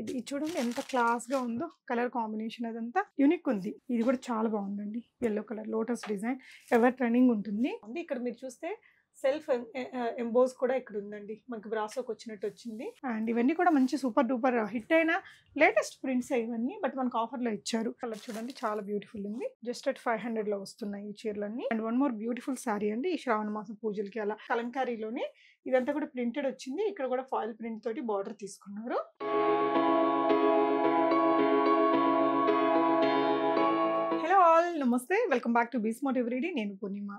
ఇది చూడండి ఎంత క్లాస్గా ఉందో కలర్ కాంబినేషన్ అదంతా యూనిక్ ఉంది. ఇది కూడా చాలా బాగుందండి. Yellow colour lotus design ever trending ఉంటుంది. ఇక్కడ మీరు చూస్తే సెల్ఫ్ ఎంబోస్ కూడా ఇక్కడ ఉందండి. మనకి బ్రాసోకి వచ్చినట్టు వచ్చింది. అండ్ ఇవన్నీ కూడా మంచి సూపర్ డూపర్ హిట్ అయిన లేటెస్ట్ ప్రింట్స్ ఇవన్నీ బట్ మనకు ఆఫర్లో ఇచ్చారు. కలర్ చూడండి చాలా బ్యూటిఫుల్ ఉంది. జస్ట్ అట్ ఫైవ్ హండ్రెడ్లో వస్తున్నాయి ఈ చీరలన్నీ. And one more beautiful sari అండి ఈ శ్రావణ మాసం పూజలకి అలా. కలంకారీలోనే ఇదంతా కూడా ప్రింటెడ్ వచ్చింది. ఇక్కడ కూడా ఫాయిల్ ప్రింట్ తోటి బార్డర్ తీసుకున్నారు. ఆల్ నమస్తే. Welcome back to Bees Motive నేను పూర్ణిమ.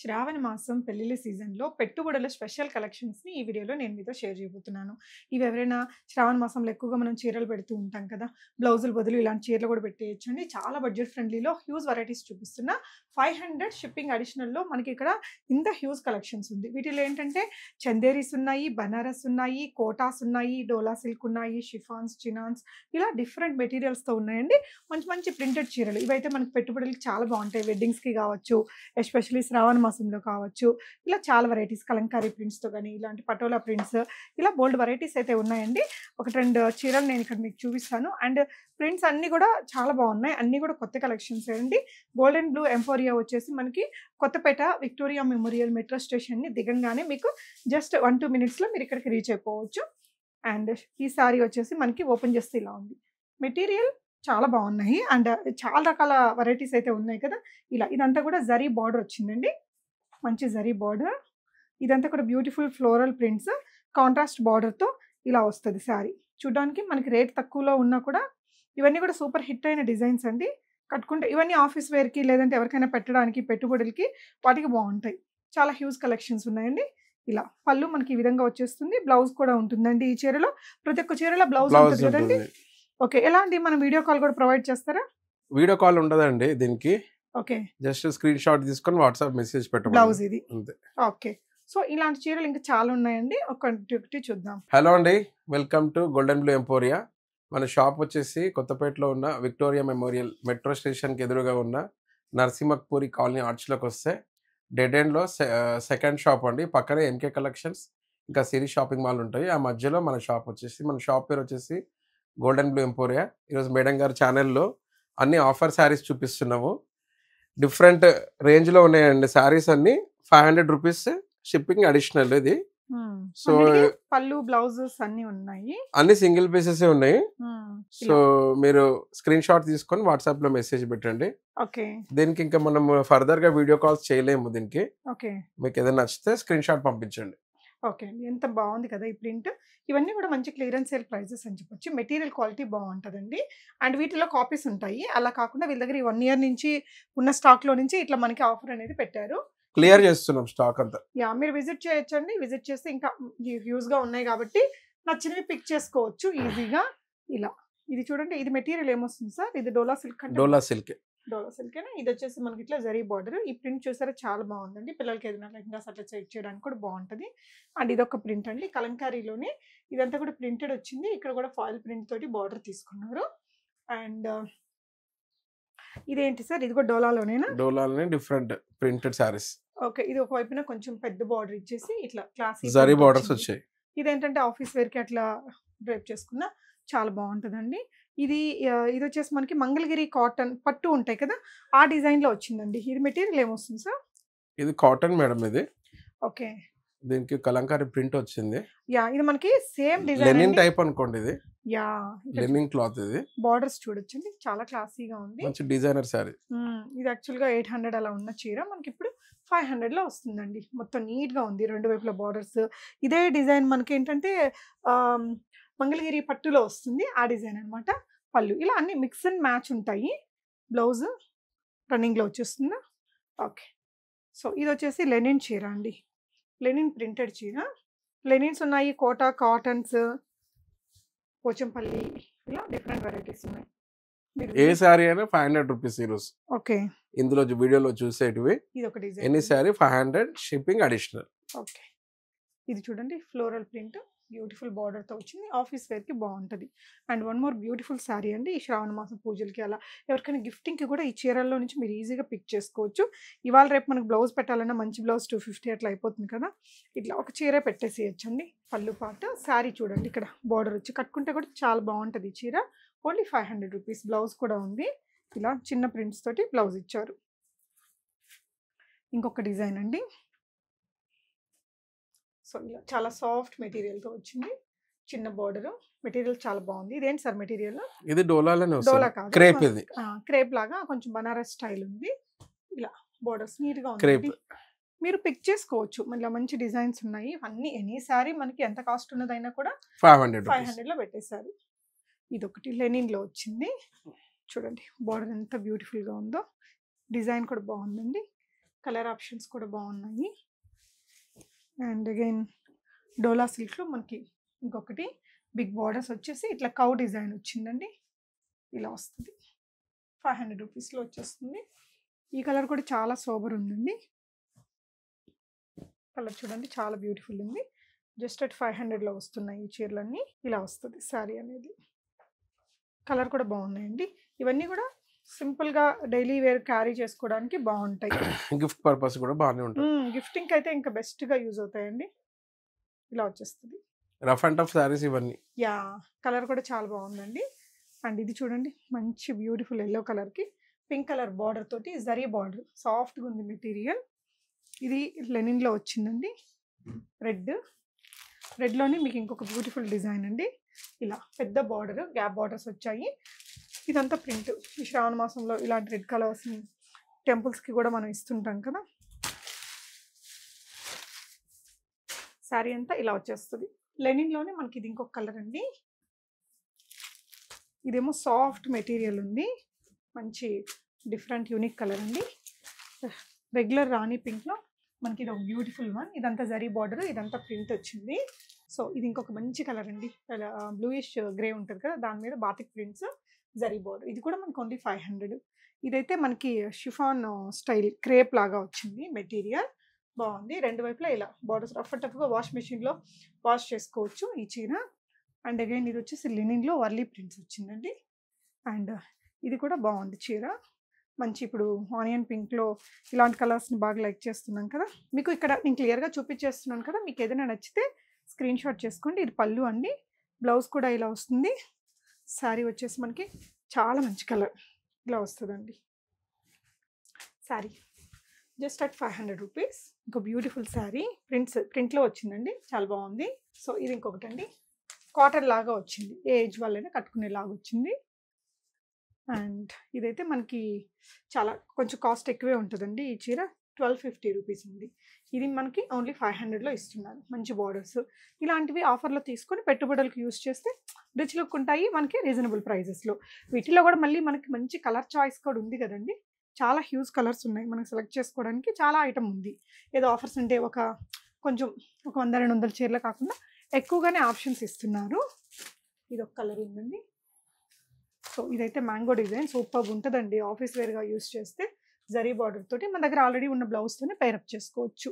శ్రావణ మాసం పెళ్ళిళ్ళ సీజన్లో పెట్టుబడుల స్పెషల్ కలెక్షన్స్ని ఈ వీడియోలో నేను మీతో షేర్ చేయబోతున్నాను. ఇవి ఎవరైనా శ్రావణ మాసంలో ఎక్కువగా మనం చీరలు పెడుతూ ఉంటాం కదా బ్లౌజులు బదులు ఇలాంటి చీరలు కూడా పెట్టేయచ్చు అండి చాలా బడ్జెట్ ఫ్రెండ్లీలో హ్యూజ్ వెరైటీస్ చూపిస్తున్న ఫైవ్ హండ్రెడ్ షిప్పింగ్ అడిషనల్లో మనకి ఇక్కడ ఇంత హ్యూజ్ కలెక్షన్స్ ఉంది. వీటిలో ఏంటంటే చందేరీస్ ఉన్నాయి బనారస్ ఉన్నాయి కోటాస్ ఉన్నాయి డోలా సిల్క్ ఉన్నాయి షిఫాన్స్ చినాన్స్ ఇలా డిఫరెంట్ మెటీరియల్స్తో ఉన్నాయండి. మంచి మంచి ప్రింటెడ్ చీరలు. ఇవైతే మనకి పెట్టుబడులు పెట్టుబడులకి చాలా బాగుంటాయి. వెడ్డింగ్స్కి కావచ్చు ఎస్పెషల్లీ శ్రావణ మాసంలో కావచ్చు. ఇలా చాలా వెరైటీస్. కలంకారీ ప్రింట్స్తో కానీ ఇలాంటి పటోలా ప్రింట్స్ ఇలా బోల్డ్ వెరైటీస్ అయితే ఉన్నాయండి. ఒకటి రెండు చీరలు నేను ఇక్కడ మీకు చూపిస్తాను. అండ్ ప్రింట్స్ అన్నీ కూడా చాలా బాగున్నాయి. అన్నీ కూడా కొత్త కలెక్షన్స్ అండి. గోల్డెన్ బ్లూ ఎంఫోరియా వచ్చేసి మనకి కొత్తపేట విక్టోరియా మెమోరియల్ మెట్రో స్టేషన్ని దిగంగానే మీకు జస్ట్ వన్ టూ మినిట్స్లో మీరు ఇక్కడికి రీచ్ అయిపోవచ్చు. అండ్ ఈ సారీ వచ్చేసి మనకి ఓపెన్ చేస్తే ఇలా ఉంది. మెటీరియల్ చాలా బాగున్నాయి. అండ్ చాలా రకాల వెరైటీస్ అయితే ఉన్నాయి కదా! ఇలా ఇదంతా కూడా జరీ బార్డర్ వచ్చిందండి. మంచి జరీ బార్డర్ ఇదంతా కూడా బ్యూటిఫుల్ ఫ్లోరల్ ప్రింట్స్ కాంట్రాస్ట్ బార్డర్తో ఇలా వస్తుంది శారీ చూడడానికి మనకి రేట్ తక్కువలో ఉన్నా కూడా ఇవన్నీ కూడా సూపర్ హిట్ అయిన డిజైన్స్ అండి. కట్టుకుంటే ఇవన్నీ ఆఫీస్ వేర్కి లేదంటే ఎవరికైనా పెట్టడానికి పెట్టుబడులకి వాటికి బాగుంటాయి. చాలా హ్యూజ్ కలెక్షన్స్ ఉన్నాయండి. ఇలా పళ్ళు మనకి ఈ విధంగా వచ్చేస్తుంది. బ్లౌజ్ కూడా ఉంటుందండి ఈ చీరలో. ప్రతి ఒక్క చీరలో బ్లౌజ్ ఉంటుంది కదండి. ఓకే. ఎలాంటి మనం వీడియో కాల్ కూడా ప్రొవైడ్ చేస్తారా? వీడియో కాల్ ఉండదండి దీనికి. ఓకే. జస్ట్ స్క్రీన్ షాట్ తీసుకొని వాట్సాప్ మెసేజ్ బ్లౌజ్ పెట్టండి ఇది. అంతే. ఓకే. సో ఇలాంటి చీరలు ఇంకా చాలా ఉన్నాయండి. ఒకటి ఒకటి చూద్దాం. హలో అండి. Welcome to Golden Blue Emporia. మన షాప్ వచ్చేసి కొత్తపేటలో ఉన్న విక్టోరియా మెమోరియల్ మెట్రో స్టేషన్కి ఎదురుగా ఉన్న నరసింహపూరి కాలనీ ఆర్చ్లోకి వస్తే డెడ్ ఎండ్లో సెకండ్ షాప్ అండి. పక్కనే ఎంకే కలెక్షన్స్ ఇంకా సిరీ షాపింగ్ మాల్ ఉంటాయి. ఆ మధ్యలో మన షాప్ వచ్చేసి మన షాప్ పేరు వచ్చేసి గోల్డెన్ బ్లూ ఎంపోరియా ఈరోజు మేడం గారి ఛానల్లో అన్ని ఆఫర్ శారీస్ చూపిస్తున్నాము. డిఫరెంట్ రేంజ్లో ఉన్నాయండి శారీస్ అన్ని. Five hundred rupees shipping additional ఇది. సో అన్నిటికీ పళ్ళు బ్లౌజెస్ అన్ని ఉన్నాయి. అన్ని సింగిల్ పీసెస్ ఉన్నాయి. సో మీరు స్క్రీన్ షాట్ తీసుకొని వాట్సాప్లో మెసేజ్ పెట్టండి. ఓకే దీనికి ఇంకా మనం ఫర్దర్గా వీడియో కాల్స్ చేయలేము దీనికి. ఓకే మీకు ఏదైనా నచ్చితే స్క్రీన్ షాట్ పంపించండి. ఓకే అండి. ఎంత బాగుంది కదా ఈ ప్రింట్. ఇవన్నీ కూడా మంచి క్లియరెన్స్ సేల్ ప్రైజెస్ అని చెప్పొచ్చు. మెటీరియల్ క్వాలిటీ బాగుంటుందండి. అండ్ వీటిలో కాపీస్ ఉంటాయి. అలా కాకుండా వీళ్ళ దగ్గర వన్ ఇయర్ నుంచి ఉన్న stock లో నుంచి ఇట్లా మనకి ఆఫర్ అనేది పెట్టారు. క్లియర్ చేస్తున్నాం స్టాక్ అంతా. యా మీరు విజిట్ చేయొచ్చండి. విజిట్ చేస్తే ఇంకా హ్యూజ్గా ఉన్నాయి కాబట్టి నచ్చినవి పిక్ చేసుకోవచ్చు ఈజీగా. ఇలా. ఇది చూడండి. ఇది మెటీరియల్ ఏమొస్తుంది సార్? ఇది డోలా సిల్క్ అంటే? డోలా సిల్క్. డోలా సిల్క్ ఇది వచ్చేసి మనకి ఇట్లా జరీ బార్డర్. ఈ ప్రింట్ చూసారా? చాలా బాగుందండి. పిల్లలకి ఏదైనా లెహంగాస్ అట్లా సెట్ చేయడానికి కూడా బాగుంటుంది. అండ్ ఇది ఒక ప్రింట్ అండి. కలంకారీలోనే ఇదంతా కూడా ప్రింటెడ్ వచ్చింది. ఇక్కడ కూడా ఫాయిల్ ప్రింట్ తోటి బార్డర్ తీసుకున్నారు. అండ్ ఇదేంటి సార్? ఇది కూడా డోలాలోనేనా? డోలాలోనే డిఫరెంట్ ప్రింటెడ్ శారీస్. ఓకే. ఇది ఒక వైపున కొంచెం పెద్ద బార్డర్ ఇచ్చేసి ఇట్లా క్లాస్ జరీ బార్డర్స్ వచ్చాయి. ఇదేంటంటే ఆఫీస్ వేర్కి అట్లా డ్రైప్ చేసుకున్నా చాలా బాగుంటుందండి. ఇది ఇది వచ్చేసి మనకి మంగళగిరి కాటన్ పట్టు ఉంటాయి కదా ఆ డిజైన్లో వచ్చిందండి. ఇది మెటీరియల్ ఏమొస్తుంది సార్? ఇది కాటన్ మేడం ఇది. ఓకే. దీనికి కలంకారీ ప్రింట్ వచ్చింది. యా ఇది మనకి సేమ్ లెనిన్ డిజైన్ టైప్ అనుకోండి ఇది. యా లెనిన్ క్లాత్ ఇది. బార్డర్స్ చూడొచ్చండి చాలా క్లాసీగా ఉంది. మంచి డిజైనర్ మ్మ్. ఇది యాక్చువల్గా ఎయిట్ హండ్రెడ్ అలా ఉన్న చీర మనకి ఇప్పుడు ఫైవ్ హండ్రెడ్లో వస్తుందండి. మొత్తం నీట్గా ఉంది రెండు వైపుల బార్డర్స్. ఇదే డిజైన్ మనకి ఏంటంటే మంగళగిరి పట్టులో వస్తుంది ఆ డిజైన్ అన్నమాట. పళ్ళు. ఇలా అన్ని మిక్స్ అండ్ మ్యాచ్ ఉంటాయి. బ్లౌజ్ రన్నింగ్లో వచ్చేస్తుందా. ఓకే. సో ఇది వచ్చేసి లెనిన్ చీర అండి. లెనిన్ ప్రింటెడ్ చీర. లెనిన్స్ ఉన్నాయి కోటా కాటన్స్ పోచంపల్లి ఇలా డిఫరెంట్ వెరైటీస్ ఉన్నాయి. ఏ శారీ అయినా ఫైవ్ హండ్రెడ్ రూపీస్ ఈరోజు ఓకే. ఇందులో వీడియోలో చూసేటివి. ఇది ఒక design any sari? Five hundred shipping additional. Okay. ఇది చూడండి ఫ్లోరల్ ప్రింట్. బ్యూటిఫుల్ బార్డర్తో వచ్చింది. ఆఫీస్ వేర్కి బాగుంటుంది. And one more beautiful sari అండి. ఈ శ్రావణ మాసం పూజలకి అలా ఎవరికైనా గిఫ్టింగ్కి కూడా ఈ చీరల్లో నుంచి మీరు ఈజీగా పిక్ చేసుకోవచ్చు. ఇవాళ రేపు మనకు బ్లౌజ్ పెట్టాలన్నా మంచి బ్లౌజ్ టూ ఫిఫ్టీ అట్లా అయిపోతుంది కదా. ఇట్లా ఒక చీర పెట్టేసేయచ్చండి. పళ్ళు పాట. శారీ చూడండి ఇక్కడ బార్డర్ వచ్చి కట్టుకుంటే కూడా చాలా బాగుంటుంది ఈ చీర. Only five hundred rupees blouse కూడా ఉంది. ఇలా చిన్న ప్రింట్స్ తోటి బ్లౌజ్ ఇచ్చారు. ఇంకొక డిజైన్ అండి. సో ఇలా చాలా సాఫ్ట్ మెటీరియల్తో వచ్చింది. చిన్న బార్డర్. మెటీరియల్ చాలా బాగుంది. ఇదేంటి సార్ మెటీరియల్? ఇది డోలాలోనే డోలా కాదు. క్రేప్ ఇది. క్రేప్ లాగా కొంచెం బనారస్ స్టైల్ ఉంది. ఇలా బోర్డర్స్ నీట్గా ఉంది మీరు పిక్ చేసుకోవచ్చు. మళ్ళీ మంచి డిజైన్స్ ఉన్నాయి. అన్ని ఎనీ సారీ మనకి ఎంత కాస్ట్ ఉన్నదైనా కూడా ఫైవ్ హండ్రెడ్ ఫైవ్ రూపీస్. హండ్రెడ్లో పెట్టేశారు. ఇది ఒకటి లెనిన్లో వచ్చింది. చూడండి బార్డర్ ఎంత బ్యూటిఫుల్గా ఉందో. డిజైన్ కూడా బాగుందండి. కలర్ ఆప్షన్స్ కూడా బాగున్నాయి. అండ్ అగైన్ డోలా సిల్క్లో మనకి ఇంకొకటి బిగ్ బార్డర్స్ వచ్చేసి ఇట్లా కౌ డిజైన్ వచ్చిందండి. ఇలా వస్తుంది. ఫైవ్ హండ్రెడ్ రూపీస్లో వచ్చేస్తుంది. ఈ కలర్ కూడా చాలా సోబర్ ఉందండి. కలర్ చూడండి చాలా బ్యూటిఫుల్ ఉంది. జస్ట్ అట్ ఫైవ్ హండ్రెడ్లో వస్తున్నాయి ఈ చీరలన్నీ. ఇలా వస్తుంది శారీ అనేది. కలర్ కూడా బాగున్నాయండి. ఇవన్నీ కూడా సింపుల్గా డైలీ వేర్ క్యారీ చేసుకోవడానికి బాగుంటాయి గిఫ్ట్ పర్పస్ కూడా బాగానే ఉంటుంది గిఫ్టింగ్ అయితే ఇంకా బెస్ట్గా యూజ్ అవుతాయండి. ఇలా వచ్చేస్తుంది. రఫ్ అండ్ టఫ్ శారీస్ ఇవన్నీ. యా. కలర్ కూడా చాలా బాగుందండి అండ్ ఇది చూడండి మంచి బ్యూటిఫుల్ ఎల్లో కలర్కి. పింక్ కలర్ బార్డర్ తోటి జరీ బార్డర్. సాఫ్ట్గా ఉంది మెటీరియల్. ఇది లెనిన్లో వచ్చిందండి. రెడ్. రెడ్లోనే మీకు ఇంకొక బ్యూటిఫుల్ డిజైన్ అండి. ఇలా పెద్ద బార్డర్ గ్యాప్ బార్డర్స్ వచ్చాయి. ఇదంతా ప్రింట్. ఈ శ్రావణ మాసంలో ఇలాంటి రెడ్ కలర్స్ టెంపుల్స్కి కూడా మనం ఇస్తుంటాం కదా? శారీ అంతా ఇలా వచ్చేస్తుంది. లెనిన్లోనే మనకి ఇది ఇంకొక కలర్ అండి. ఇదేమో సాఫ్ట్ మెటీరియల్ ఉంది. మంచి డిఫరెంట్ యూనిక్ కలర్ అండి. రెగ్యులర్ రాణి పింక్లో మనకి ఇది ఒక బ్యూటిఫుల్ వన్. ఇదంతా జరీ బార్డర్ ఇదంతా ప్రింట్ వచ్చింది. సో ఇది ఇంకొక మంచి కలర్ అండి. బ్లూయిష్ గ్రే ఉంటుంది కదా? దాని మీద బాతిక్ ప్రింట్స్ జరీ ఇది కూడా మనకి ఓన్లీ ఫైవ్ హండ్రెడ్. ఇదైతే మనకి షిఫాన్ స్టైల్ క్రేప్ లాగా వచ్చింది మెటీరియల్. బాగుంది. రెండు వైపులా ఇలా బార్డర్స్ రఫ్ టఫ్గా వాష్ మెషిన్లో వాష్ చేసుకోవచ్చు ఈ చీర. అండ్ అగైన్ ఇది వచ్చేసి లినిన్లో వర్లీ ప్రింట్స్ వచ్చిందండి. అండ్ ఇది కూడా బాగుంది చీర. మంచి ఇప్పుడు ఆనియన్ పింక్లో ఇలాంటి కలర్స్ని బాగా లైక్ చేస్తున్నాం కదా. మీకు ఇక్కడ నేను క్లియర్గా చూపించేస్తున్నాను కదా. మీకు ఏదైనా నచ్చితే స్క్రీన్ షాట్ చేసుకోండి. ఇది పళ్ళు అండి. బ్లౌజ్ కూడా ఇలా వస్తుంది. శారీ వచ్చేసి మనకి చాలా మంచి కలర్ ఇలా వస్తుందండి. Sari just at five hundred rupees. ఇంకో బ్యూటిఫుల్ శారీ ప్రింట్స్ ప్రింట్లో వచ్చిందండి. చాలా బాగుంది. సో ఇది ఇంకొకటి అండి కాటన్ లాగా వచ్చింది. ఏ ఏజ్ వాళ్ళైనా కట్టుకునేలాగా వచ్చింది. అండ్ ఇదైతే మనకి చాలా కొంచెం కాస్ట్ ఎక్కువే ఉంటుందండి ఈ చీర. ట్వెల్వ్ ఫిఫ్టీ రూపీస్ ఉంది. ఇది మనకి ఓన్లీ ఫైవ్ హండ్రెడ్లో ఇస్తున్నారు మంచి బార్డర్స్ ఇలాంటివి ఆఫర్లో తీసుకొని పెట్టుబడులకు యూస్ చేస్తే రిచ్ లుక్ ఉంటాయి మనకి రీజనబుల్ ప్రైజెస్లో వీటిలో కూడా మళ్ళీ మనకి మంచి కలర్ చాయిస్ కూడా ఉంది కదండి. చాలా హ్యూజ్ కలర్స్ ఉన్నాయి. మనకు సెలెక్ట్ చేసుకోవడానికి చాలా ఐటమ్ ఉంది. ఏదో ఆఫర్స్ అంటే ఒక కొంచెం ఒక వంద రెండు వందల చీరలు కాకుండా ఎక్కువగానే ఆప్షన్స్ ఇస్తున్నారు. ఇది ఒక కలర్ ఉందండి. సో ఇదైతే మ్యాంగో డిజైన్ సూపర్ ఉంటుందండి. ఆఫీస్ వేర్గా యూస్ చేస్తే జరీ బార్డర్ తోటి మన దగ్గర ఆల్రెడీ ఉన్న బ్లౌజ్తోనే పేరప్ చేసుకోవచ్చు.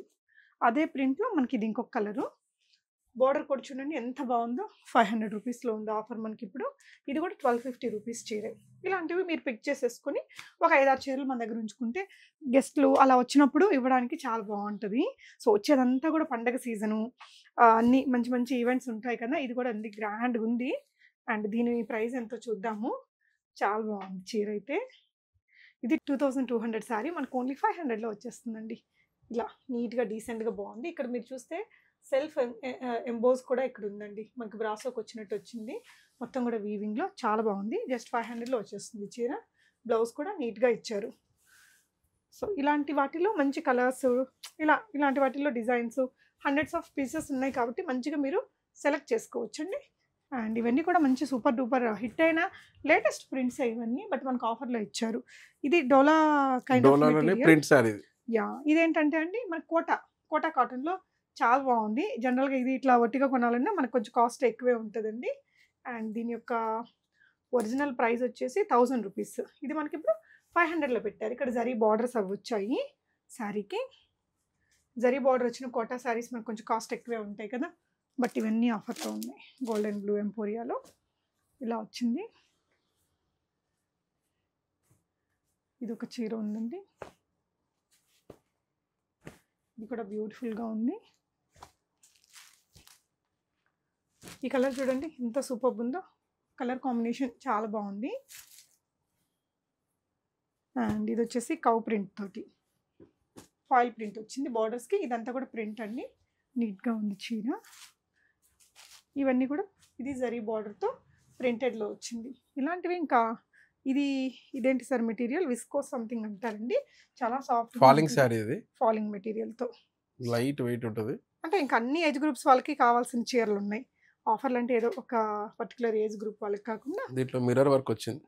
అదే ప్రింట్లో మనకి ఇది ఇంకొక కలరు బార్డర్ కూడా చూడండి ఎంత బాగుందో. ఫైవ్ హండ్రెడ్ రూపీస్లో ఉంది ఆఫర్ మనకి ఇప్పుడు. ఇది కూడా ట్వెల్వ్ ఫిఫ్టీ రూపీస్ చీరే. ఇలాంటివి మీరు పిక్ చేసేసుకొని ఒక ఐదారు చీరలు మన దగ్గర ఉంచుకుంటే గెస్ట్లు అలా వచ్చినప్పుడు ఇవ్వడానికి చాలా బాగుంటుంది. సో వచ్చేదంతా కూడా పండగ సీజను అన్ని మంచి మంచి ఈవెంట్స్ ఉంటాయి కదా ఇది కూడా అన్ని గ్రాండ్గా ఉంది. అండ్ దీని ప్రైస్ ఎంతో చూద్దాము. చాలా బాగుంది చీర అయితే. ఇది two thousand two hundred sari. మనకు ఓన్లీ ఫైవ్ హండ్రెడ్లో వచ్చేస్తుందండి. ఇలా నీట్గా డీసెంట్గా బాగుంది. ఇక్కడ మీరు చూస్తే సెల్ఫ్ ఎంబోస్ e-, e-, కూడా ఇక్కడ ఉందండి. మనకి బ్రాసోకి వచ్చినట్టు వచ్చింది. మొత్తం కూడా వీవింగ్లో చాలా బాగుంది. జస్ట్ ఫైవ్ హండ్రెడ్లో వచ్చేస్తుంది చీర. బ్లౌజ్ కూడా నీట్గా ఇచ్చారు. సో ఇలాంటి వాటిలో మంచి కలర్స్ ఇలా ఇలాంటి వాటిలో డిజైన్స్ హండ్రెడ్స్ ఆఫ్ పీసెస్ ఉన్నాయి కాబట్టి మంచిగా మీరు సెలెక్ట్ చేసుకోవచ్చండి. అండ్ ఇవన్నీ కూడా మంచి సూపర్ డూపర్ హిట్ అయిన లేటెస్ట్ ప్రింట్స్ ఇవన్నీ బట్ మనకు ఆఫర్లో ఇచ్చారు. ఇది డోలా కైండ్ ఆఫ్ డోలాలోనే ప్రింట్ శారీ ఇది. యా ఇదేంటంటే అండి మన కోట కోట కాటన్లో చాలా బాగుంది. జనరల్గా ఇది ఇట్లా ఒట్టిగా కొనాలన్నా మనకు కొంచెం కాస్ట్ ఎక్కువే ఉంటుందండి. అండ్ దీని యొక్క ఒరిజినల్ ప్రైస్ వచ్చేసి థౌజండ్ రూపీస్. ఇది మనకి ఇప్పుడు ఫైవ్ హండ్రెడ్లో పెట్టారు. ఇక్కడ జరీ బార్డర్స్ అవి వచ్చాయి శారీకి జరీ బార్డర్ వచ్చిన కోటా శారీస్ మనకు కొంచెం కాస్ట్ ఎక్కువే ఉంటాయి కదా. బట్ ఇవన్నీ ఆఫర్లో ఉన్నాయి. గోల్డెన్ బ్లూ ఎంపోరియాలో ఇలా వచ్చింది. ఇది ఒక చీర ఉందండి. ఇది కూడా బ్యూటిఫుల్గా ఉంది. ఈ కలర్ చూడండి ఎంత సూపర్ ఉందో. కలర్ కాంబినేషన్ చాలా బాగుంది. అండ్ ఇది వచ్చేసి కౌ ప్రింట్ తోటి. ఫాయిల్ ప్రింట్ వచ్చింది. బార్డర్స్కి ఇదంతా కూడా ప్రింట్ అండి. నీట్గా ఉంది చీర. ఇవన్నీ కూడా ఇది జరీ బార్డర్తో ప్రింటెడ్లో వచ్చింది. ఇలాంటివి ఇంకా ఇది ఇదేంటి సార్ మెటీరియల్ విస్కో సంథింగ్ అంటారండి. చాలా సాఫ్ట్ ఫాలింగ్ శారీ ఇది? ఫాలింగ్ మెటీరియల్తో లైట్ వెయిట్ ఉంటుంది. అంటే ఇంకా అన్ని ఏజ్ గ్రూప్స్ వాళ్ళకి కావాల్సిన చీరలు ఉన్నాయి. ఆఫర్లు అంటే ఏదో ఒక పర్టికులర్ ఏజ్ గ్రూప్ వాళ్ళకి కాకుండా దీంట్లో మిర్రర్ వర్క్ వచ్చింది.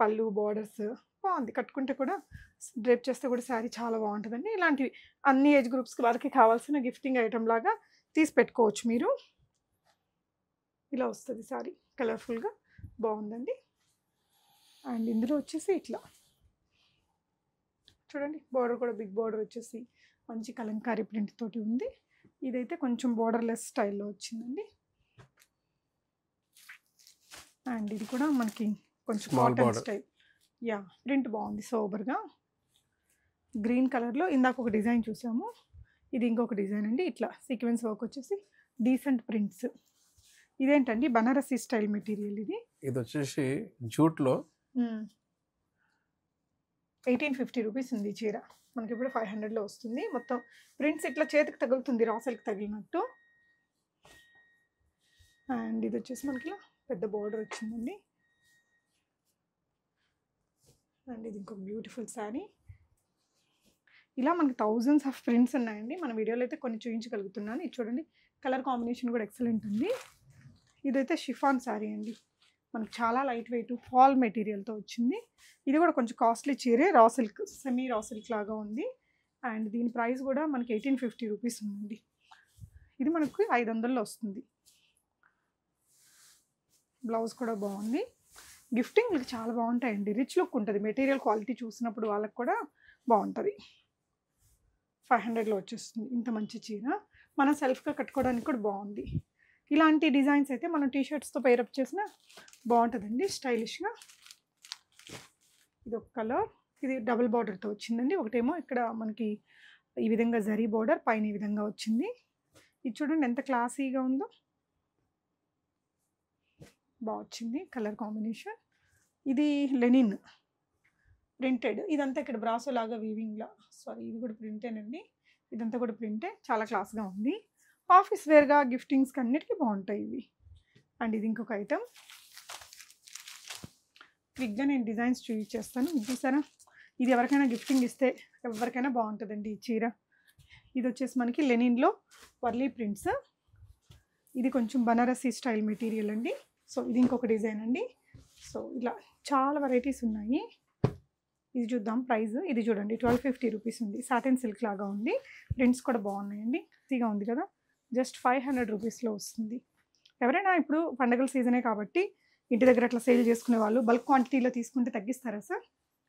పళ్ళు బార్డర్స్ బాగుంది. కట్టుకుంటే కూడా డ్రేప్ చేస్తే కూడా శారీ చాలా బాగుంటుందండి. ఇలాంటివి అన్ని ఏజ్ గ్రూప్స్కి వాళ్ళకి కావాల్సిన గిఫ్టింగ్ ఐటమ్ లాగా తీసి పెట్టుకోవచ్చు మీరు. ఇలా వస్తుంది శారీ కలర్ఫుల్గా. బాగుందండి. అండ్ ఇందులో వచ్చేసి ఇట్లా. చూడండి బార్డర్ కూడా బిగ్ బార్డర్ వచ్చేసి మంచి కలంకారీ ప్రింట్ తోటి ఉంది. ఇదైతే కొంచెం బార్డర్లెస్ స్టైల్లో వచ్చిందండి. అండ్ ఇది కూడా మనకి కొంచెం కాటన్. స్టైల్. యా ప్రింట్ బాగుంది సోబర్గా. గ్రీన్ కలర్లో ఇందాక ఒక డిజైన్ చూసాము. ఇది ఇంకొక డిజైన్ అండి. ఇట్లా సీక్వెన్స్ వర్క్ వచ్చేసి డీసెంట్ ప్రింట్స్. ఇదేంటండి? బనారసీ స్టైల్ మెటీరియల్ ఇది. ఇది వచ్చేసి జూట్లో ఎయిటీన్ ఫిఫ్టీ రూపీస్ ఉంది చీర. మనకి ఇప్పుడు ఫైవ్ హండ్రెడ్లో వస్తుంది. మొత్తం ప్రింట్స్ ఇట్లా చేతికి తగులుతుంది రాసలకి తగిలినట్టు. అండ్ ఇది వచ్చేసి మనకి ఇలా పెద్ద బార్డర్ వచ్చిందండి. అండ్ ఇది ఇంకొక బ్యూటిఫుల్ శారీ. ఇలా మనకి థౌజండ్స్ ఆఫ్ ప్రింట్స్ ఉన్నాయండి. మన వీడియోలో అయితే కొన్ని చూపించగలుగుతున్నాను ఇది చూడండి కలర్ కాంబినేషన్ కూడా ఎక్సలెంట్ ఉంది. ఇదైతే షిఫాన్ శారీ అండి. మనకు చాలా లైట్ వెయిట్ ఫాల్ మెటీరియల్తో వచ్చింది. ఇది కూడా కొంచెం కాస్ట్లీ చీరే raw silk semi raw silk లాగా ఉంది. అండ్ దీని ప్రైస్ కూడా మనకి ఎయిటీన్ ఫిఫ్టీ రూపీస్ ఉందండి. ఇది మనకు ఐదు వందల్లో వస్తుంది. బ్లౌజ్ కూడా బాగుంది. గిఫ్టింగ్ చాలా బాగుంటాయండి. రిచ్ లుక్ ఉంటుంది. మెటీరియల్ క్వాలిటీ చూసినప్పుడు వాళ్ళకి కూడా బాగుంటుంది. ఫైవ్ హండ్రెడ్లో వచ్చేస్తుంది. ఇంత మంచి చీర. మనం సెల్ఫ్గా కట్టుకోవడానికి కూడా బాగుంది. ఇలాంటి డిజైన్స్ అయితే మనం టీ షర్ట్స్తో పేరప్ చేసిన బాగుంటుందండి స్టైలిష్గా ఇది ఒక కలర్. ఇది డబుల్ బార్డర్తో వచ్చిందండి. ఒకటేమో ఇక్కడ మనకి ఈ విధంగా జరీ బార్డర్ పైన ఈ విధంగా వచ్చింది. ఇది చూడండి ఎంత క్లాసీగా ఉందో. బాగా వచ్చింది కలర్ కాంబినేషన్. ఇది లెనిన్ ప్రింటెడ్. ఇదంతా ఇక్కడ బ్రాసో లాగా వీవింగ్లా సారీ ఇది కూడా ప్రింటేనండి ఇదంతా కూడా ప్రింటే చాలా క్లాస్గా ఉంది. ఆఫీస్ వేర్గా గిఫ్టింగ్స్కి అన్నిటికీ బాగుంటాయి ఇవి. అండ్ ఇది ఇంకొక ఐటమ్. క్విక్గా నేను డిజైన్స్ చూపించేస్తాను ఇది చూసారా? ఇది ఎవరికైనా గిఫ్టింగ్ ఇస్తే ఎవరికైనా బాగుంటుందండి ఈ చీర. ఇది వచ్చేసి మనకి లెనిన్లో వర్లీ ప్రింట్స్. ఇది కొంచెం బనారసీ స్టైల్ మెటీరియల్ అండి. సో ఇది ఇంకొక డిజైన్ అండి. సో ఇలా చాలా వెరైటీస్ ఉన్నాయి. ఇది చూద్దాం ప్రైస్. ఇది చూడండి ట్వెల్వ్ ఫిఫ్టీ రూపీస్ ఉంది. సాటిన్ సిల్క్ లాగా ఉంది. ప్రింట్స్ కూడా బాగున్నాయండి. ఈజీగా ఉంది కదా? జస్ట్ ఫైవ్ హండ్రెడ్ రూపీస్లో వస్తుంది. ఎవరైనా ఇప్పుడు పండగల సీజనే కాబట్టి ఇంటి దగ్గర అట్లా సేల్ చేసుకునే వాళ్ళు బల్క్ క్వాంటిటీలో తీసుకుంటే తగ్గిస్తారా సార్?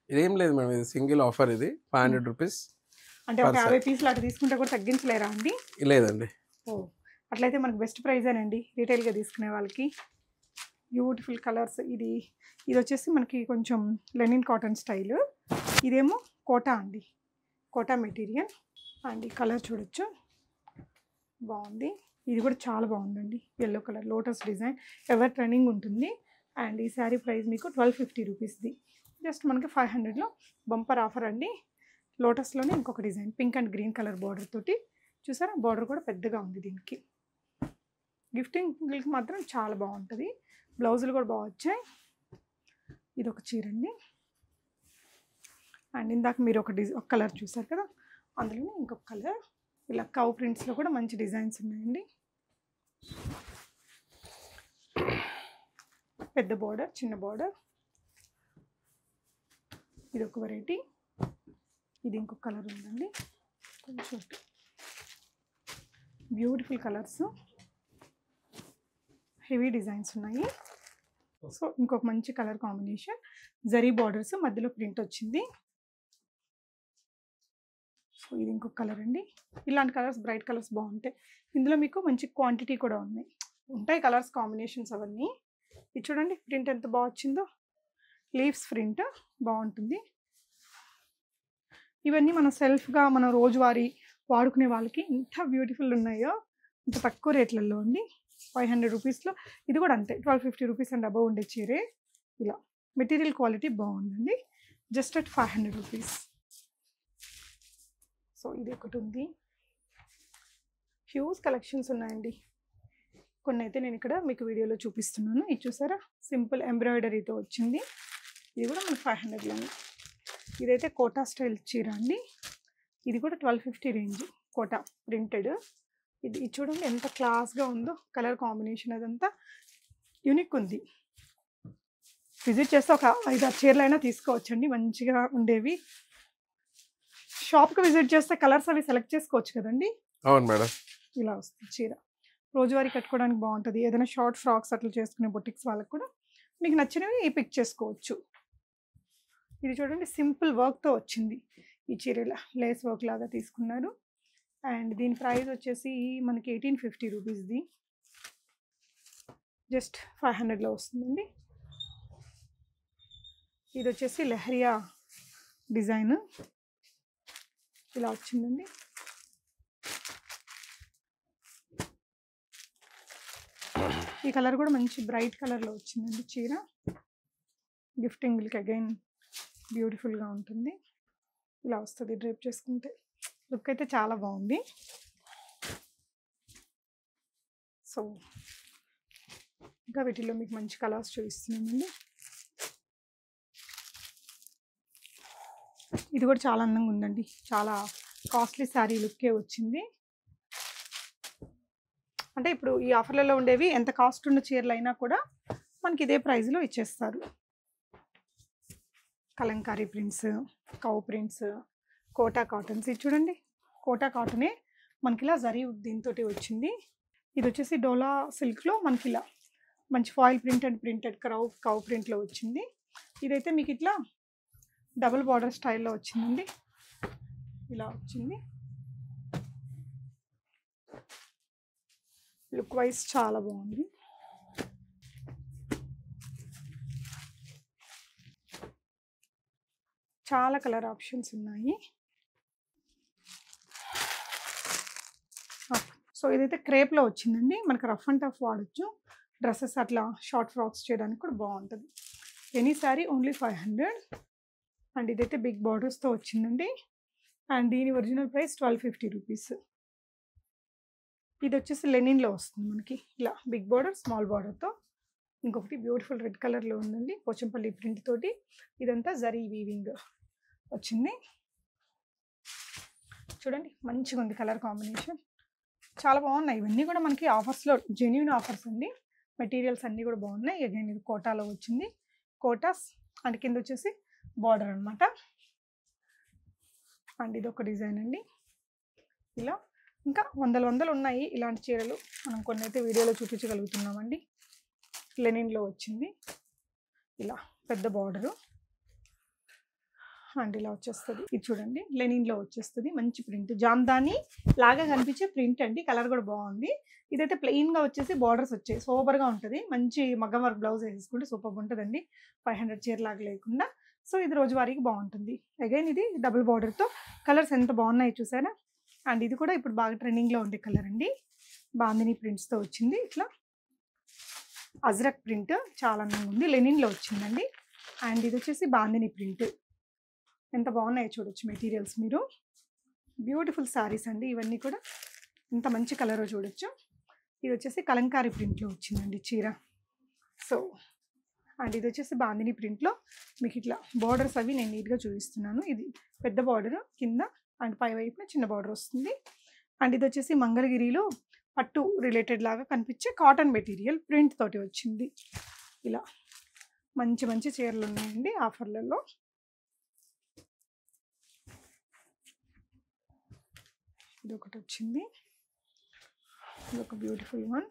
ఇదేం లేదు మేడం ఇది సింగిల్ ఆఫర్ ఇది ఫైవ్ హండ్రెడ్ రూపీస్ అంటే ఒక. యాభై పీసులు అట్లా తీసుకుంటే కూడా తగ్గించలేరా అండి? లేదండి. ఓ అట్లయితే మనకు బెస్ట్ ప్రైజేనండి రీటైల్గా తీసుకునే వాళ్ళకి. బ్యూటిఫుల్ కలర్స్ ఇది. ఇది వచ్చేసి మనకి కొంచెం లెనిన్ కాటన్ స్టైల్. ఇదేమో కోటా అండి. కోటా మెటీరియల్. అండ్ కలర్ చూడొచ్చు. బాగుంది. ఇది కూడా చాలా బాగుందండి. Yellow colour lotus design ever trending ఉంటుంది. అండ్ ఈ శారీ ప్రైస్ మీకు ట్వెల్వ్ ఫిఫ్టీ రూపీస్ది జస్ట్ మనకి ఫైవ్ హండ్రెడ్లో బంపర్ ఆఫర్ అండి. లోటస్లోనే ఇంకొక design pink and green colour border తోటి. చూసారా? బార్డర్ కూడా పెద్దగా ఉంది దీనికి. గిఫ్టింగ్కి మాత్రం చాలా బాగుంటుంది. బ్లౌజులు కూడా బాగా వచ్చాయి. ఇది ఒక చీర అండి. అండ్ ఇందాక మీరు ఒక డిజైన్ ఒక కలర్ చూసారు కదా? అందులోనే ఇంకొక కలర్ ఇలా కౌ ప్రింట్స్లో కూడా మంచి డిజైన్స్ ఉన్నాయండి. పెద్ద బార్డర్ చిన్న బార్డర్ ఇది ఒక వెరైటీ ఇది ఇంకొక కలర్ ఉందండి. కొంచెం బ్యూటిఫుల్ కలర్స్ హెవీ డిజైన్స్ ఉన్నాయి. సో ఇంకొక మంచి కలర్ కాంబినేషన్ జరీ బార్డర్స్ మధ్యలో ప్రింట్ వచ్చింది. సో ఇది ఇంకొక కలర్ అండి. ఇలాంటి కలర్స్ బ్రైట్ కలర్స్ బాగుంటాయి. ఇందులో మీకు మంచి క్వాంటిటీ కూడా ఉన్నాయి ఉంటాయి కలర్స్ కాంబినేషన్స్ అవన్నీ. ఇది చూడండి ప్రింట్ ఎంత బాగా వచ్చిందో. లీవ్స్ ప్రింట్ బాగుంటుంది. ఇవన్నీ మన సెల్ఫ్గా మన రోజువారీ వాడుకునే వాళ్ళకి ఎంత బ్యూటిఫుల్ ఉన్నాయో ఇంత తక్కువ రేట్లలో అండి. ఫైవ్ హండ్రెడ్ రూపీస్లో. ఇది కూడా అంతే twelve fifty rupees and above ఉండే చీరే. ఇలా మెటీరియల్ క్వాలిటీ బాగుందండి. Just at five hundred rupees. So ఇది ఒకటి ఉంది. హ్యూజ్ కలెక్షన్స్ ఉన్నాయండి. కొన్ని అయితే నేను ఇక్కడ మీకు వీడియోలో చూపిస్తున్నాను. ఇది చూసారా? సింపుల్ ఎంబ్రాయిడరీతో వచ్చింది. ఇది కూడా మన ఫైవ్ హండ్రెడ్లోనే ఇదైతే కోటా స్టైల్ చీర అండి. ఇది కూడా twelve fifty range Kota printed ఇది ఇది చూడండి ఎంత క్లాస్గా ఉందో కలర్ కాంబినేషన్ అదంతా యూనిక్ ఉంది. విజిట్ చేస్తే ఒక ఐదు ఆరు చీరలు అయినా తీసుకోవచ్చండి. మంచిగా ఉండేవి. షాప్కి విజిట్ చేస్తే కలర్స్ అవి సెలెక్ట్ చేసుకోవచ్చు కదండి? అవును మేడం. ఇలా వస్తుంది చీర. రోజువారీ కట్టుకోవడానికి బాగుంటుంది. ఏదైనా షార్ట్ ఫ్రాక్స్ అట్లా చేసుకునే బొటిక్స్ వాళ్ళకి కూడా మీకు నచ్చినవి పిక్ చేసుకోవచ్చు. ఇది చూడండి సింపుల్ వర్క్తో వచ్చింది ఈ చీర ఇలా. లేస్ వర్క్ లాగా తీసుకున్నారు. అండ్ దీని ప్రైస్ వచ్చేసి మనకి ఎయిటీన్ ఫిఫ్టీ రూపీస్ది. జస్ట్ ఫైవ్ హండ్రెడ్లో వస్తుందండి. ఇది వచ్చేసి లెహరియా డిజైన్. ఇలా వచ్చిందండి. ఈ కలర్ కూడా మంచి బ్రైట్ కలర్లో వచ్చిందండి చీర. గిఫ్టింగ్ మిల్క్ అగైన్ బ్యూటిఫుల్గా ఉంటుంది. ఇలా వస్తుంది డ్రేప్ చేసుకుంటే. లుక్ అయితే చాలా బాగుంది. సో ఇంకా వీటిలో మీకు మంచి కలర్స్ చూపిస్తున్నామండి ఇది కూడా చాలా అందంగా ఉందండి. చాలా కాస్ట్లీ శారీ లుక్కే వచ్చింది. అంటే ఇప్పుడు ఈ ఆఫర్లలో ఉండేవి ఎంత కాస్ట్ ఉన్న చీరలు అయినా కూడా మనకి ఇదే ప్రైస్లో ఇచ్చేస్తారు. Kalamkari prints cow prints Kota cottons. ఇది చూడండి. కోటా కాటనే మనకి ఇలా జరీ దీంతో వచ్చింది. ఇది వచ్చేసి డోలా సిల్క్లో మనకి ఇలా మంచి ఫాయిల్ ప్రింటెడ్ ప్రింటెడ్ కరౌ కౌ ప్రింట్లో వచ్చింది. ఇదైతే మీకు ఇట్లా డబుల్ బార్డర్ స్టైల్లో వచ్చిందండి. ఇలా వచ్చింది. లుక్ వైజ్ చాలా బాగుంది. చాలా కలర్ ఆప్షన్స్ ఉన్నాయి. సో ఇదైతే క్రేప్లో వచ్చిందండి. మనకి రఫ్ అండ్ టఫ్ వాడచ్చు. డ్రెస్సెస్ అట్లా షార్ట్ ఫ్రాక్స్ చేయడానికి కూడా బాగుంటుంది. Any sari only five hundred. And ఇదైతే బిగ్ బార్డర్స్తో వచ్చిందండి. అండ్ దీని original price twelve fifty rupees. ఇది వచ్చేసి లెనిన్లో వస్తుంది మనకి. ఇలా బిగ్ బార్డర్ స్మాల్ బార్డర్తో. ఇంకొకటి బ్యూటిఫుల్ రెడ్ కలర్లో ఉందండి. పోచంపల్లి ప్రింట్ తోటి. ఇదంతా జరీ వీవింగ్ వచ్చింది. చూడండి మంచిగా ఉంది కలర్ కాంబినేషన్. చాలా బాగున్నాయి. ఇవన్నీ కూడా మనకి ఆఫర్స్లో జెన్యున్ ఆఫర్స్ అండి. మెటీరియల్స్ అన్నీ కూడా బాగున్నాయి. అగైన్ ఇది కోటాలో వచ్చింది. కోటాస్ అండ్ కింద వచ్చేసి బార్డర్ అనమాట అండ్ ఇది ఒక డిజైన్ అండి. ఇలా ఇంకా వందల వందలు ఉన్నాయి ఇలాంటి చీరలు. మనం కొన్ని అయితే వీడియోలో చూపించగలుగుతున్నామండి. లెనిన్లో వచ్చింది. ఇలా పెద్ద బార్డరు. అండ్ ఇలా వచ్చేస్తుంది. ఇది చూడండి. లెనిన్లో వచ్చేస్తుంది. మంచి ప్రింట్. జామ్దాని లాగా కనిపించే ప్రింట్ అండి. కలర్ కూడా బాగుంది. ఇదైతే ప్లెయిన్గా వచ్చేసి బార్డర్స్ వచ్చాయి. సూపర్గా ఉంటుంది. మంచి మగ్గం వర్క్ బ్లౌజ్ వేసుకుంటే సూపర్గా ఉంటుందండి. ఫైవ్ హండ్రెడ్ చీర లాగా లేకుండా. సో ఇది రోజువారీకి బాగుంటుంది. అగైన్ ఇది డబుల్ బార్డర్తో కలర్స్ ఎంత బాగున్నాయి చూసారా? అండ్ ఇది కూడా ఇప్పుడు బాగా ట్రెండింగ్లో ఉండే కలర్ అండి. బాందిని ప్రింట్స్తో వచ్చింది ఇట్లా. అజ్రక్ ప్రింట్ చాలా అందంగా ఉంది. లెనిన్లో వచ్చిందండి. అండ్ ఇది వచ్చేసి బాందిని ప్రింట్ ఎంత బాగున్నాయో చూడొచ్చు మెటీరియల్స్ మీరు. బ్యూటిఫుల్ శారీస్ అండి. ఇవన్నీ కూడా ఇంత మంచి కలర్ చూడొచ్చు. ఇది వచ్చేసి కలంకారీ ప్రింట్లో వచ్చిందండి చీర. సో అండ్ ఇది వచ్చేసి బాందిని ప్రింట్లో మీకు ఇట్లా బార్డర్స్ అవి నేను నీట్గా చూపిస్తున్నాను. ఇది పెద్ద బార్డర్ కింద అండ్ పై వైపున చిన్న బార్డర్ వస్తుంది. అండ్ ఇది వచ్చేసి మంగళగిరిలో పట్టు రిలేటెడ్ లాగా కనిపించే కాటన్ మెటీరియల్ ప్రింట్ తోటి వచ్చింది. ఇలా మంచి మంచి చీరలు ఉన్నాయండి ఆఫర్లలో. ఇది ఒకటి వచ్చింది. ఇది ఒక బ్యూటిఫుల్ వన్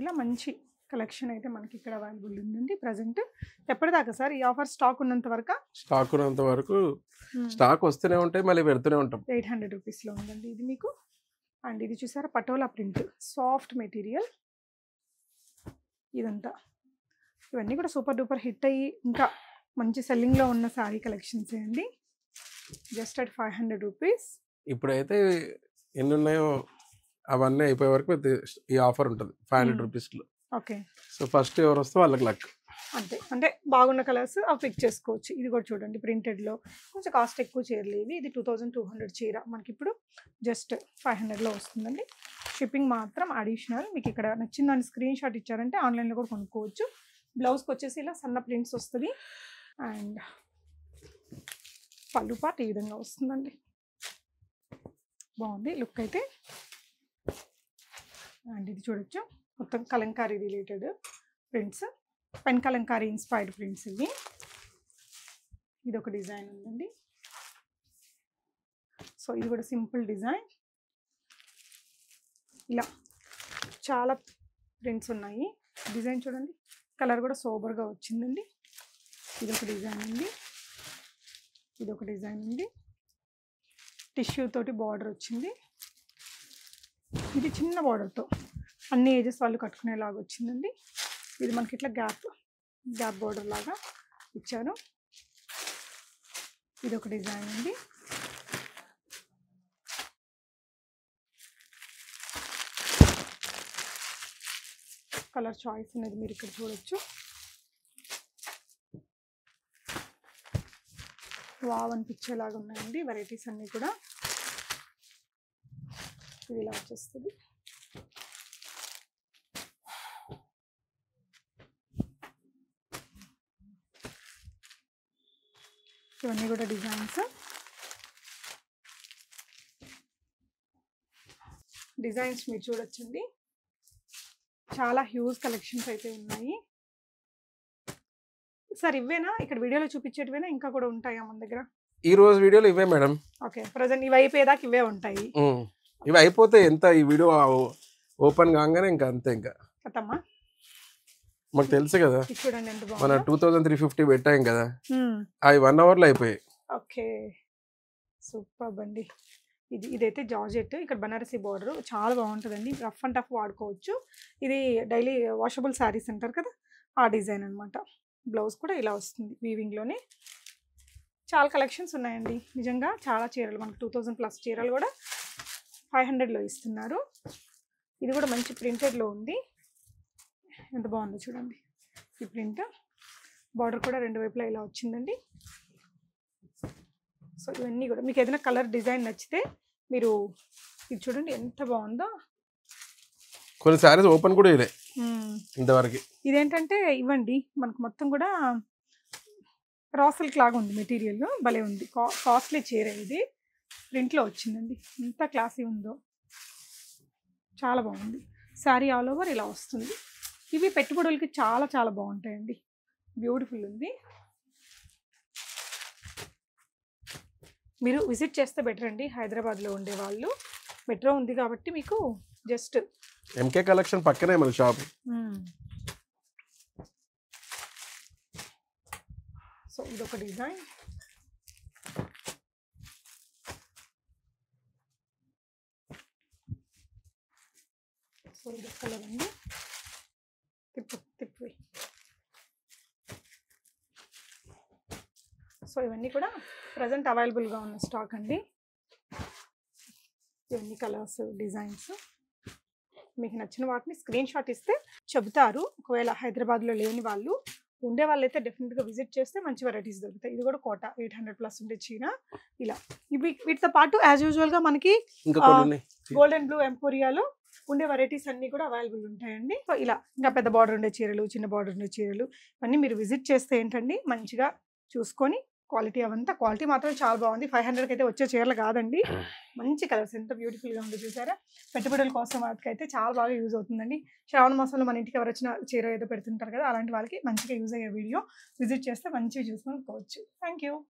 ఇలా మంచి కలెక్షన్ అయితే మనకి ఇక్కడ అవైలబుల్ ఉందండి ప్రజెంట్ ఎప్పటిదాకా సార్ ఈ ఆఫర్ స్టాక్ ఉన్నంత వరకు? స్టాక్ ఉన్నంత వరకు స్టాక్ వస్తూనే ఉంటాయి మళ్ళీ పెడుతూనే ఉంటాం. ఎయిట్ హండ్రెడ్ రూపీస్లో ఉందండి ఇది మీకు. అండ్ ఇది చూసారా పటోలా ప్రింట్ సాఫ్ట్ మెటీరియల్ ఇదంతా. ఇవన్నీ కూడా సూపర్ డూపర్ హిట్ అయ్యి ఇంకా మంచి సెల్లింగ్లో ఉన్న శారీ కలెక్షన్స్ అండి. Just at five hundred rupees ఇప్పుడైతే ఎన్ని ఉన్నాయో అవన్నీ అయిపోయే వరకు ఈ ఆఫర్ ఉంటుంది. Five hundred. రూపీస్లో ఓకే. సో ఫస్ట్ ఎవరు వస్తే వాళ్ళకి లక్. అంతే. అంటే బాగున్న కలర్స్ అవి పిక్ చేసుకోవచ్చు. ఇది కూడా చూడండి ప్రింటెడ్లో. కొంచెం కాస్ట్ ఎక్కువ చీరలు ఇవి. ఇది టూ థౌజండ్ టూ హండ్రెడ్ చీర. మనకి ఇప్పుడు జస్ట్ ఫైవ్ హండ్రెడ్లో వస్తుందండి. షిప్పింగ్ మాత్రం అడిషనల్. మీకు ఇక్కడ నచ్చిన దాని స్క్రీన్ షాట్ ఇచ్చారంటే ఆన్లైన్లో కూడా కొనుక్కోవచ్చు. బ్లౌజ్కి వచ్చేసి ఇలా సన్న ప్రింట్స్ వస్తుంది. అండ్ పళ్ళు పాట్ ఈ విధంగా వస్తుందండి. బాగుంది. లుక్ అయితే అండ్ ఇది చూడొచ్చు. మొత్తం Kalamkari related prints. Pen Kalamkari inspired prints ఇవి. ఇది ఒక డిజైన్ ఉందండి. సో ఇది కూడా సింపుల్ డిజైన్. ఇలా చాలా ప్రింట్స్ ఉన్నాయి. డిజైన్ చూడండి. కలర్ కూడా సోబర్గా వచ్చిందండి. ఇది ఒక డిజైన్ ఉంది ఇది ఒక డిజైన్ ఉంది టిష్యూ తోటి బార్డర్ వచ్చింది. ఇది చిన్న బార్డర్తో అన్ని ఏజెస్ వాళ్ళు కట్టుకునేలాగా వచ్చిందండి. ఇది మనకి ఇట్లా గ్యాప్ గ్యాప్ బోర్డర్ లాగా ఇచ్చారు. ఇది ఒక డిజైన్ అండి. కలర్ చాయిస్ అనేది మీరు ఇక్కడ చూడొచ్చు. వావ్ అనిపించేలాగా ఉన్నాయండి వెరైటీస్ అన్నీ కూడా. ఇది ఇలా వచ్చేస్తుంది ఇవన్నీ కూడా డిజైన్స్. డిజైన్స్ మీరు చూడొచ్చండి. చాలా హ్యూజ్ కలెక్షన్స్ అయితే ఉన్నాయి. సార్ ఇవేనా ఇక్కడ వీడియోలో చూపించేటివేనా? ఇంకా కూడా ఉంటాయా మన దగ్గర? ఈ రోజు వీడియోలో ఇవే మేడం. ఓకే. ప్రజెంట్ ఇవి అయిపోయేదాకా ఇవే ఉంటాయి. ఇవి అయిపోతే ఎంత ఈ వీడియో ఓపెన్ కాగానే ఇంకా అంతే ఇంకా. మాకు తెలుసు కదా. మన టూ థౌజండ్ త్రీ ఫిఫ్టీ పెట్టాం కదా. అవి వన్ అవర్లో అయిపోయాయి. ఓకే. సూపర్ అండి ఇది ఇదైతే జార్జెట్. ఇక్కడ బనారసి బార్డర్. చాలా బాగుంటుందండి. రఫ్ అండ్ టఫ్ వాడుకోవచ్చు. ఇది డైలీ వాషబుల్ శారీస్ అంటారు కదా. ఆ డిజైన్ అన్నమాట. బ్లౌజ్ కూడా ఇలా వస్తుంది వీవింగ్లోనే చాలా కలెక్షన్స్ ఉన్నాయండి. నిజంగా చాలా చీరలు. మనకు టూ థౌజండ్ ప్లస్ చీరలు కూడా ఫైవ్ హండ్రెడ్లో ఇస్తున్నారు. ఇది కూడా మంచి ప్రింటెడ్లో ఉంది. ఎంత బాగుందో చూడండి. ఈ ప్రింట్. బార్డర్ కూడా రెండు వైపులా ఇలా వచ్చిందండి. సో ఇవన్నీ కూడా మీకు ఏదైనా కలర్ డిజైన్ నచ్చితే మీరు ఇది చూడండి ఎంత బాగుందో. కొన్ని శారీస్ ఓపెన్ కూడా ఇదే. ఇంతవరకు. ఇదేంటంటే ఇవ్వండి. మనకు మొత్తం కూడా రా సిల్క్ లాగా ఉంది మెటీరియల్. భలే ఉంది. కా కాస్ట్లీ చీర ఇది. ప్రింట్లో వచ్చిందండి. ఎంత క్లాసీ ఉందో. చాలా బాగుంది. శారీ ఆల్ ఓవర్ ఇలా వస్తుంది. ఇవి పెట్టుబడులకి చాలా చాలా బాగుంటాయండి. బ్యూటిఫుల్ ఉంది. మీరు విజిట్ చేస్తే బెటర్ అండి. హైదరాబాద్లో ఉండే వాళ్ళు. మెట్రో ఉంది కాబట్టి మీకు జస్ట్ ఎంకే కలెక్షన్ పక్కనే మన షాప్. సో ఇదొక డిజైన్. సో ఇది కలర్ అండి తిప్పు తిప్పు. సో ఇవన్నీ కూడా ప్రజెంట్ అవైలబుల్గా ఉన్న స్టాక్ అండి. ఇవన్నీ కలర్స్ డిజైన్స్. మీకు నచ్చిన వాటిని స్క్రీన్ షాట్ ఇస్తే చెబుతారు. ఒకవేళ హైదరాబాద్లో లేని వాళ్ళు ఉండే వాళ్ళైతే డెఫినెట్గా విజిట్ చేస్తే మంచి వెరైటీస్ దొరుకుతాయి. ఇది కూడా కోట ఎయిట్ హండ్రెడ్ ప్లస్ ఉండే చీర. ఇలా. ఇవి వీటితో పాటు యాజ్ యూజువల్గా మనకి గోల్డెన్ బ్లూ ఎంపోరియాలో ఉండే వెరైటీస్ అన్ని కూడా అవైలబుల్ ఉంటాయండి. సో ఇలా ఇంకా పెద్ద బార్డర్ ఉండే చీరలు చిన్న బార్డర్ ఉండే చీరలు ఇవన్నీ మీరు విజిట్ చేస్తే ఏంటండి మంచిగా చూసుకొని క్వాలిటీ అవంతా క్వాలిటీ మాత్రం చాలా బాగుంది. ఫైవ్ హండ్రెడ్కి అయితే వచ్చే చీరలు కాదండి. మంచి కలర్స్ ఎంత బ్యూటిఫుల్గా ఉంది చూసారా? పెట్టుబడుల కోసం వాటికైతే చాలా బాగా యూజ్ అవుతుందండి. శ్రావణ మాసంలో మన ఇంటికి ఎవరు వచ్చిన చీర ఏదో పెడుతుంటారు కదా అలాంటి వాళ్ళకి మంచిగా యూజ్ అయ్యే వీడియో విజిట్ చేస్తే మంచిగా చూసుకొని పోవచ్చు. Thank you